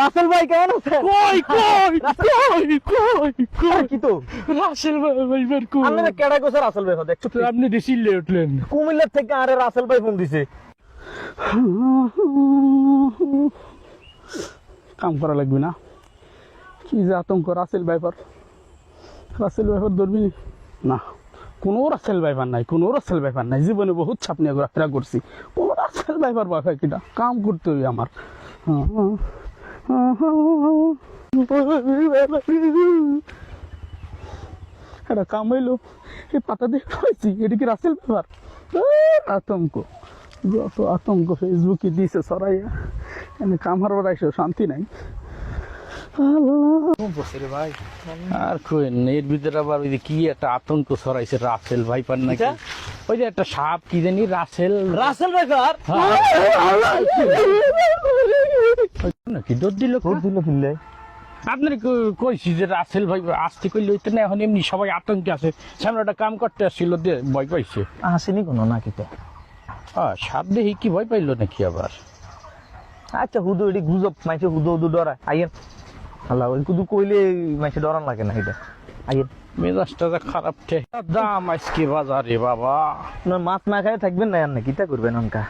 রাসেল ভাই কেমন আছেন কই কই কই কই কই কি তো? রাসেল ভাই বের কই? আপনারা কেডা গোছে রাসেল ভাই দেখছ তো আপনি দিছিলে উঠলেন। কুমিল্লার থেকে আরে রাসেল ভাই ফোন দিছে। কাম করা লাগবে না। কি যে আতঙ্ক রাসেল ভাইপার রাসেল ভাইপার ধরবি নি? না। কোনো রাসেল ভাইপার নাই কোনো রাসেল ভাইপার নাই। জীবনে বহুত ছাপ নিয়ে ঘোরাফেরা করছি। কোনো রাসেল ভাইপার বাফা কিটা কাম করতে হবে আমার। এটা কামাইলো এই পাতা দিয়ে খাইছি এটা কি রাসেল ব্যাপার? আতঙ্ক যত আতঙ্ক ফেসবুকে দিছে সরাইয়া এনে কামার বাড়াইছে শান্তি নাই। ভাই। আর কই এর ভিতরে আবার ওই যে কি একটা আতঙ্ক ছড়াইছে রাসেল ভাইপার নাকি? কিটা? ওই যে একটা সাপ কি জানি রাসেল। রাসেল নাকি দৌড় দিল ভোট দিল ফিরলে আপনার কইছি যে রাসেল ভাই আসতে কইলে হইতে না এখন এমনি সবাই আতঙ্কে আছে। সামনে একটা কাম করতে আসছিল দিয়ে ভয় পাইছে। আসেনি কোনো না কিতে হ্যাঁ সাপ দেখি কি ভয় পাইলো নাকি আবার? আচ্ছা হুদু এটি গুজব মাইছে হুদু হুদু ডরা আইয়েন। আল্লাহ ওই কুদু কইলে মাইছে ডরান লাগে না এটা। আইয়েন। মেজাজটা যে খারাপ ঠে। দাম আজকে বাজারে বাবা। আপনার মাছ না খায় থাকবেন না আর না কিতা করবেন অনকা।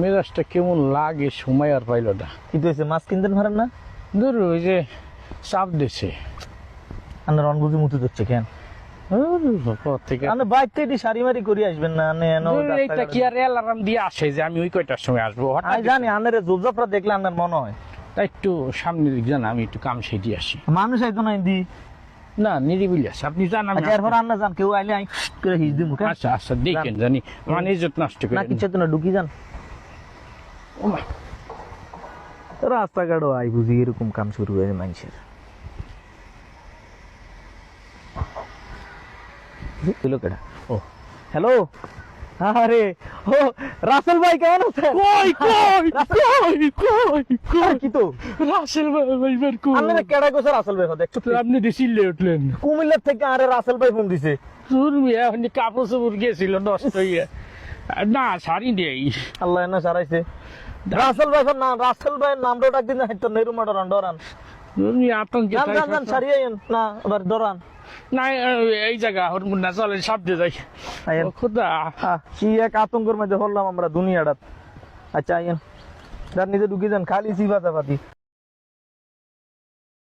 মেজাজটা কেমন লাগে সময় আর পাইলো না। কি হয়েছে মাছ কিনতেন পারেন না? ধর ওই যে চাপ দিছে। আপনার অনবুঝি মুতু ধরছে কেন? আমি ওই কয়টার সময় আসব? জানি আনের দেখলে আপনার মনে হয়। তাই একটু দিক আমি একটু কাম সেটি আসি। মানুষ আইতো না হিন্দি না নিরিবিলি আছে আপনি আমি আচ্ছা এরপর আন্না যান কেউ আইলে করে আচ্ছা আচ্ছা দেখেন জানি। মানে ইজ্জত নষ্ট না কিছু না ঢুকি যান রাস্তাঘাটও আই বুঝি এরকম কাম শুরু হয়েছে মানুষের। কেডা? ও। হ্যালো? আরে ও রাসেল ভাই কেমন আছেন? কই কই কই কই কই? কি তো? রাসেল ভাই বের কই আপনারা কেডা রাসেল ভাই? দেখছ আপনি দিছিলে উঠলেন। কুমিল্লার থেকে আরে রাসেল ভাই ফোন দিছে। তোর কাপড় চোপড় গেছিল নষ্ট হয়ে না শাড়ি নেই। আল্লাহ না সারাইছে। রাসেল ভাই না রাসেল ভাই নামটা ডাক দিন হাইতো নেরু মাডরান ডরান এই জায়গা না চলেন যাই। খুদা। কি এক আতঙ্কের মধ্যে হলাম আমরা দুনিয়াটা আচ্ছা আইন নিজে ঢুকে যান খালি সিফা চাপাতি